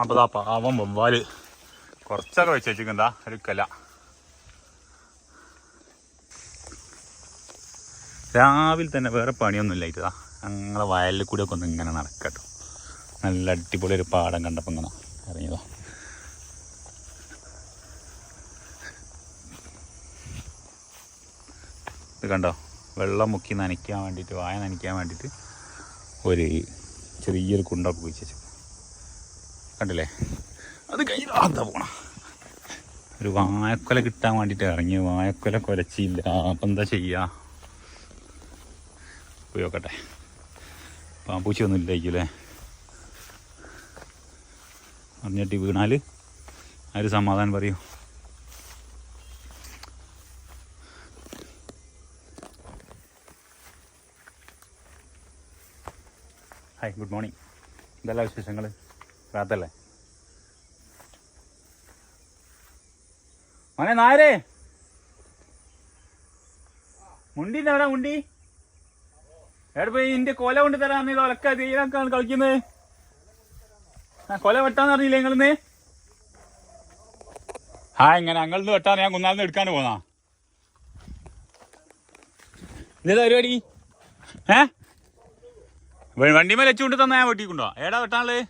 അപ്പോൾ അവൻ പാവം കുറച്ചൊക്കെ വെച്ച് വെച്ചിരിക്കുന്നതാ ഒരു കല. രാവിലെ തന്നെ വേറെ പണിയൊന്നുമില്ല ഇല്ലായിട്ടാ ഞങ്ങളെ വയലിൽ കൂടെ ഒക്കെ ഒന്ന് ഇങ്ങനെ നടക്കട്ടോ. നല്ല അടിപൊളി ഒരു പാടം കണ്ടപ്പോൾ ഇങ്ങനെ ഇറങ്ങിയതാ. ഇത് കണ്ടോ? വെള്ളം മുക്കി നനയ്ക്കാൻ വേണ്ടിയിട്ട് വായ നനയ്ക്കാൻ വേണ്ടിയിട്ട് ഒരു ചെറിയൊരു കുണ്ടൊക്കെ കുഴിച്ച് കണ്ടില്ലേ? അത് കഴിഞ്ഞാ അതാ പോണ. ഒരു വായക്കൊല കിട്ടാൻ വേണ്ടിയിട്ട് ഇറങ്ങി വായക്കൊല കുലച്ചില്ല. അപ്പം എന്താ ചെയ്യുക പോയി നോക്കട്ടെ. പാമ്പൂച്ചൊന്നും ഇല്ലായിരിക്കുമല്ലേ അറിഞ്ഞിട്ട് വീണാൽ ആര് സമാധാനം പറയൂ? ഹായ് ഗുഡ് മോർണിംഗ് എന്തെല്ലാം വിശേഷങ്ങൾ റാത്തല്ലേ മോനെ നായരേ. മുണ്ടി എന്നാ മുണ്ടി? എവിടെ പോയി ഇന്റെ കൊല കൊണ്ട് തരാന്ന് ഒലക്ക തീരാക്കാണ് കളിക്കുന്നത് ആ കൊല വെട്ടാന്ന് അറിയില്ല നിങ്ങളിന്ന്? ആ ഇങ്ങനെ അങ്ങനെ വെട്ടാൻ ഞാൻ കുന്നാളിന്ന് എടുക്കാൻ പോന്നാ. ഇതേതാ പരിപാടി? ഏ? വണ്ടിമേൽ വെച്ചുകൊണ്ട് തന്നാ ഞാൻ വെട്ടിക്കൊണ്ടോ ഏടാ വെട്ടാനുള്ളത്?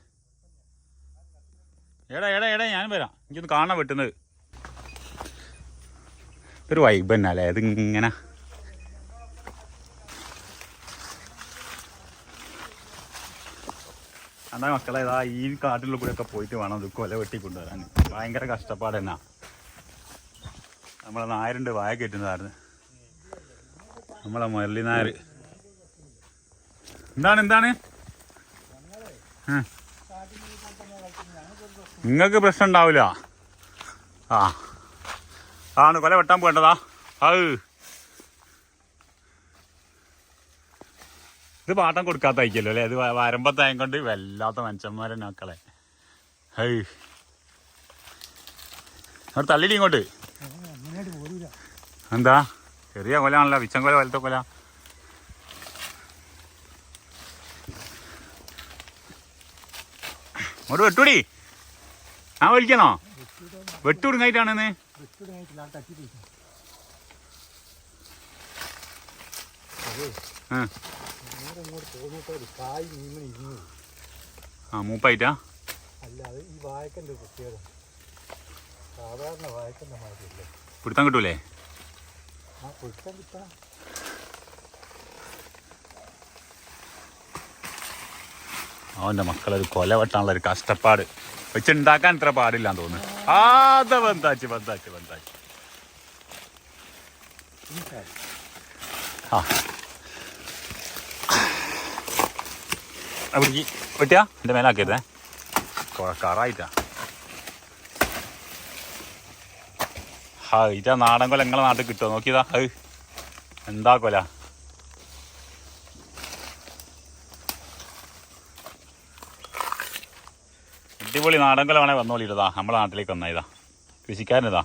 ഏടാ എടാ എടാ ഞാൻ വരാം. എനിക്കൊന്ന് കാണാൻ പറ്റുന്നത് ഒരു വൈബ് തന്നെ അല്ലേ? ഇതിങ്ങനെ. അതാ മക്കളെ ഇതാ ഈ കാട്ടിലുള്ള കൂടെ ഒക്കെ പോയിട്ട് വേണം ഇത് കൊല വെട്ടി കൊണ്ടുവരാൻ ഭയങ്കര കഷ്ടപ്പാട് തന്നെ. നമ്മളെ നായരുണ്ട് വായ കെട്ടുന്നതായിരുന്നു. നമ്മളെ മുരളി നായർ. എന്താണ് എന്താണ്? നിങ്ങൾക്ക് പ്രശ്നം ഉണ്ടാവില്ല. ആ. ആണ് കൊല വെട്ടാൻ പോകേണ്ടതാ. അത്. ഇത് പാട്ടം കൊടുക്കാത്തയക്കല്ലോ അല്ലേ? ഇത് വരമ്പത്തായം കൊണ്ട് വല്ലാത്ത മനുഷ്യന്മാരെ മക്കളെ. ഹൈ. അവിടെ തള്ളിടി ഇങ്ങോട്ട്? എന്താ? ചെറിയ കൊലാണല്ലോ വിച്ചം കൊല വലത്തെ കൊല. അങ്ങോട്ട് വെട്ടുടി. ആ വലിക്കണോ? വെട്ടുടുങ്ങായിട്ടാണെന്ന് ആ. മൂപ്പായിട്ടാ? പിടുത്തം കിട്ടൂലേ? ആ പൊരുത്തം അവന്റെ മക്കളൊരു കൊല ഒരു കഷ്ടപ്പാട്. വെച്ചുണ്ടാക്കാൻ ഇത്ര പാടില്ലാന്ന് തോന്നുന്നു. ആ അതെ ബന്ധാച്ച് ബന്ധാച്ച് ബന്ധാച്ച് ആ. വെട്ടിയാ? എന്റെ മേലാക്കരുതേ കുഴക്കാറായിട്ടാ. ഹാ ഇതാ നാടൻ കൊല നിങ്ങളെ നാട്ടിൽ കിട്ടുമോ നോക്കിയതാ. എന്താ കൊല? അടിപൊളി നാടൻ കലമാണെ വേണേ വന്നോളിട്ടതാ നമ്മളെ നാട്ടിലേക്ക് വന്നാ ഇതാ കൃഷിക്കാരനിതാ.